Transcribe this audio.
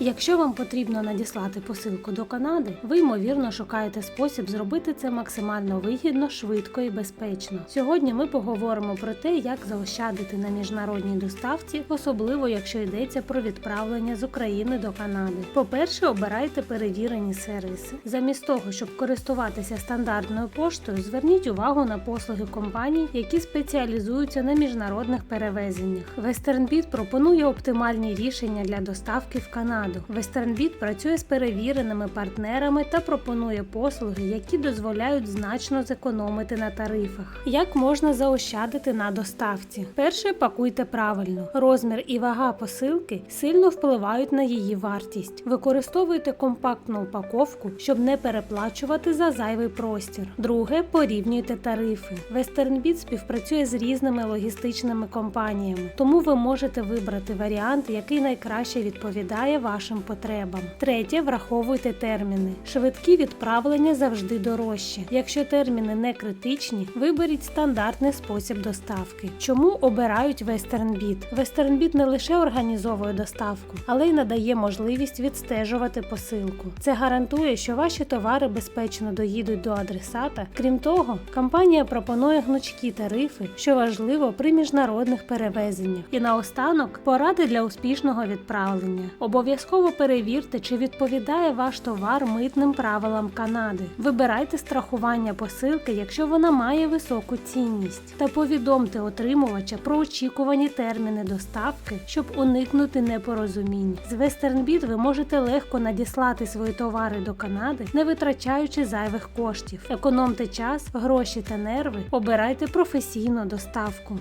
Якщо вам потрібно надіслати посилку до Канади, ви ймовірно шукаєте спосіб зробити це максимально вигідно, швидко і безпечно. Сьогодні ми поговоримо про те, як заощадити на міжнародній доставці, особливо якщо йдеться про відправлення з України до Канади. По-перше, обирайте перевірені сервіси. Замість того, щоб користуватися стандартною поштою, зверніть увагу на послуги компаній, які спеціалізуються на міжнародних перевезеннях. WesternBit пропонує оптимальні рішення для доставки в Канаду. WesternBit працює з перевіреними партнерами та пропонує послуги, які дозволяють значно зекономити на тарифах. Як можна заощадити на доставці? Перше, пакуйте правильно. Розмір і вага посилки сильно впливають на її вартість. Використовуйте компактну упаковку, щоб не переплачувати за зайвий простір. Друге, порівнюйте тарифи. WesternBit співпрацює з різними логістичними компаніями, тому ви можете вибрати варіант, який найкраще відповідає вашим потребам. Третє, враховуйте терміни. Швидкі відправлення завжди дорожче. Якщо терміни не критичні, виберіть стандартний спосіб доставки. Чому обирають WesternBit? WesternBit не лише організовує доставку, але й надає можливість відстежувати посилку. Це гарантує, що ваші товари безпечно доїдуть до адресата. Крім того, компанія пропонує гнучкі тарифи, що важливо при міжнародних перевезеннях. І наостанок поради для успішного відправлення. Обов'язково перевірте, чи відповідає ваш товар митним правилам Канади. Вибирайте страхування посилки, якщо вона має високу цінність, та повідомте отримувача про очікувані терміни доставки, щоб уникнути непорозумінь. З WesternBit ви можете легко надіслати свої товари до Канади, не витрачаючи зайвих коштів. Економте час, гроші та нерви, обирайте професійну доставку.